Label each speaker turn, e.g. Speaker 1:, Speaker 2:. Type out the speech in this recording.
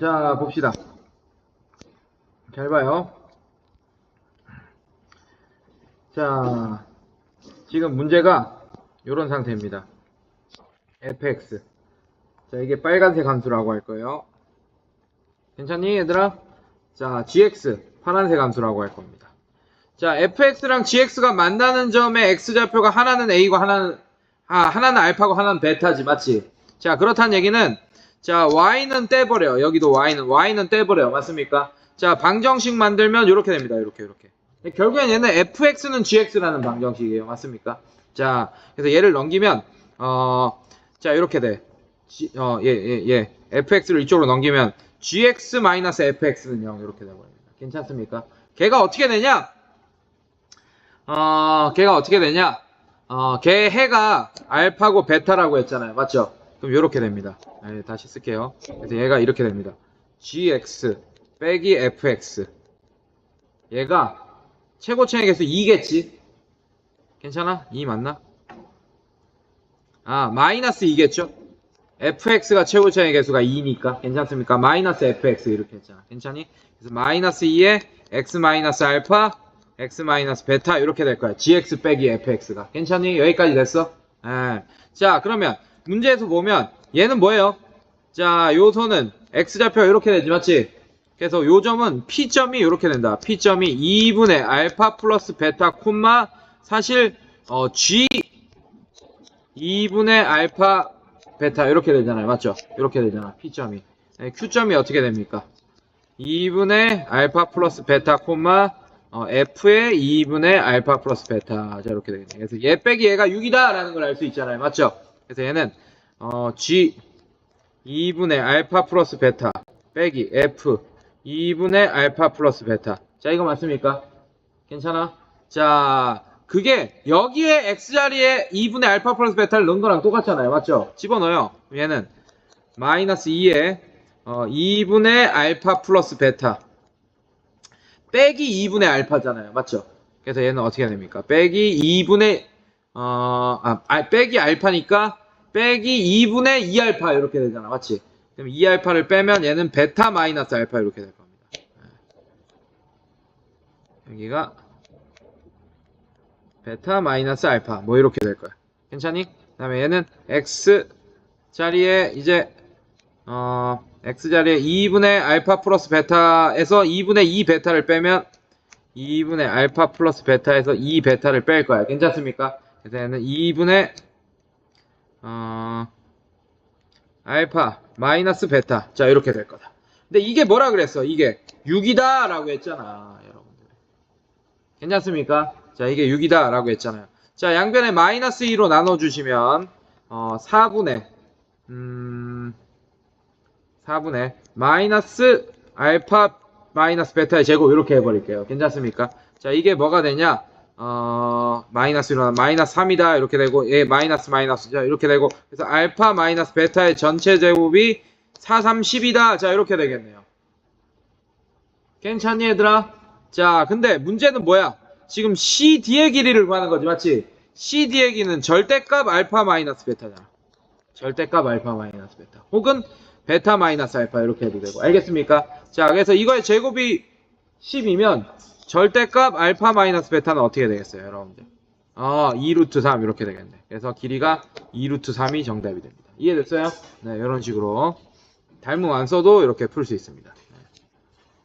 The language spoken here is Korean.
Speaker 1: 자, 봅시다. 잘 봐요. 자, 지금 문제가 이런 상태입니다. fx. 자, 이게 빨간색 함수라고 할 거예요. 괜찮니, 얘들아? 자, gx. 파란색 함수라고 할 겁니다. 자, fx랑 gx가 만나는 점의 x좌표가 하나는 a고 하나는, 아, 하나는 알파고 하나는 베타지, 맞지? 자, 그렇다는 얘기는, 자, y는 떼버려. 여기도 y는, y는 떼버려. 맞습니까? 자, 방정식 만들면 이렇게 됩니다. 이렇게, 이렇게. 결국엔 얘는 fx는 gx라는 방정식이에요. 맞습니까? 자, 그래서 얘를 넘기면, 어, 자, 이렇게 돼. 어, 예, 예, 예. fx를 이쪽으로 넘기면 gx-fx는 0 이렇게 되버립니다. 괜찮습니까? 걔가 어떻게 되냐? 어, 걔가 어떻게 되냐? 어, 걔 해가 알파고 베타라고 했잖아요. 맞죠? 그럼 이렇게 됩니다. 예, 다시 쓸게요. 그래서 얘가 이렇게 됩니다. gx 빼기 fx. 얘가 최고차의 개수 2겠지? 괜찮아? 2 맞나? 아, 마이너스 2겠죠? fx가 최고차의 개수가 2니까 괜찮습니까? 마이너스 fx 이렇게 했잖아. 괜찮니? 그래서 마이너스 2에 x 마이너스 알파, x 마이너스 베타 이렇게 될 거야. gx 빼기 fx가. 괜찮니? 여기까지 됐어? 예. 자, 그러면 문제에서 보면 얘는 뭐예요? 자, 요소는 x좌표 이렇게 되지 맞지? 그래서 요 점은 p점이 이렇게 된다. p점이 2분의 알파 플러스 베타 콤마 사실 어, g 2분의 알파 베타 이렇게 되잖아요. 맞죠? 이렇게 되잖아. p점이. 네, q점이 어떻게 됩니까? 2분의 알파 플러스 베타 콤마 어, f의 2분의 알파 플러스 베타 자 이렇게 되겠네. 그래서 얘 빼기 얘가 6이다 라는 걸 알 수 있잖아요. 맞죠? 그래서 얘는 어, g 2분의 알파 플러스 베타 빼기 f 2분의 알파 플러스 베타 자 이거 맞습니까? 괜찮아? 자 그게 여기에 x자리에 2분의 알파 플러스 베타를 넣은 거랑 똑같잖아요. 맞죠? 집어넣어요. 얘는 마이너스 2에 어, 2분의 알파 플러스 베타 빼기 2분의 알파잖아요. 맞죠? 그래서 얘는 어떻게 됩니까? 빼기 2분의 어, 아, 아, 빼기 알파니까 빼기 2분의 2알파 이렇게 되잖아. 맞지? 그럼 2알파를 빼면 얘는 베타 마이너스 알파 이렇게 될 겁니다. 네. 여기가 베타 마이너스 알파 뭐 이렇게 될 거야. 괜찮니? 그 다음에 얘는 x 자리에 이제 어 x 자리에 2분의 알파 플러스 베타에서 2분의 2 베타를 빼면 2분의 알파 플러스 베타에서 2 베타를 뺄 거야. 괜찮습니까? 얘는 2분의 어 알파 마이너스 베타 자 이렇게 될 거다. 근데 이게 뭐라 그랬어? 이게 6이다 라고 했잖아 여러분들. 괜찮습니까? 자, 이게 6이다 라고 했잖아요. 자, 양변에 마이너스 2로 나눠주시면, 어, 4분의, 음, 4분의, 마이너스 알파 마이너스 베타의 제곱 이렇게 해버릴게요. 괜찮습니까? 자, 이게 뭐가 되냐? 어, 마이너스 1로 마이너스 3이다. 이렇게 되고, 예, 마이너스 마이너스. 자, 이렇게 되고, 그래서 알파 마이너스 베타의 전체 제곱이 4, 3, 10이다. 자, 이렇게 되겠네요. 괜찮니, 얘들아? 자, 근데 문제는 뭐야? 지금 CD의 길이를 구하는 거지, 맞지? CD의 길이는 절대값 알파 마이너스 베타잖아. 절대값 알파 마이너스 베타. 혹은 베타 마이너스 알파 이렇게 해도 되고. 알겠습니까? 자, 그래서 이거의 제곱이 10이면 절대값 알파 마이너스 베타는 어떻게 되겠어요, 여러분들? 어, 2루트 3 이렇게 되겠네. 그래서 길이가 2루트 3이 정답이 됩니다. 이해됐어요? 네, 이런 식으로 닮음 안 써도 이렇게 풀 수 있습니다.